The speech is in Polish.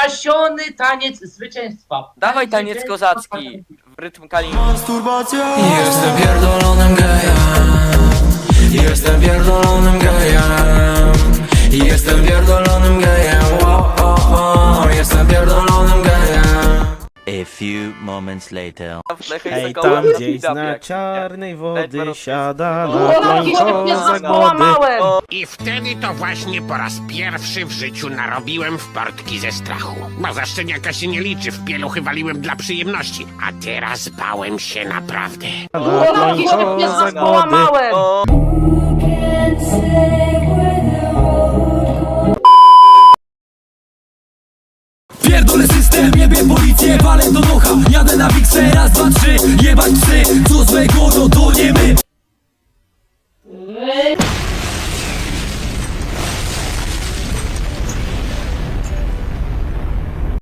Pasiony taniec zwycięstwa. Dawaj taniec kozacki w rytm kaliny. Jestem pierdolonym gejem Jestem pierdolonym gejem Jestem pierdolonym gejem o, o, o. Jestem pierdolonym gejem A few moments later. Ej, tam gdzieś na czarnej wody siada O, na planko mnie zagłody. I wtedy to właśnie po raz pierwszy w życiu narobiłem w portki ze strachu. Bo zaszczeniaka się nie liczy, w pieluchy waliłem dla przyjemności. A teraz bałem się naprawdę. Mnie załamałem! O, Pierdolę system, jebie policję, walę do nocha Jadę na wiksę, raz, dwa, trzy Jebać psy, co złego, no to nie my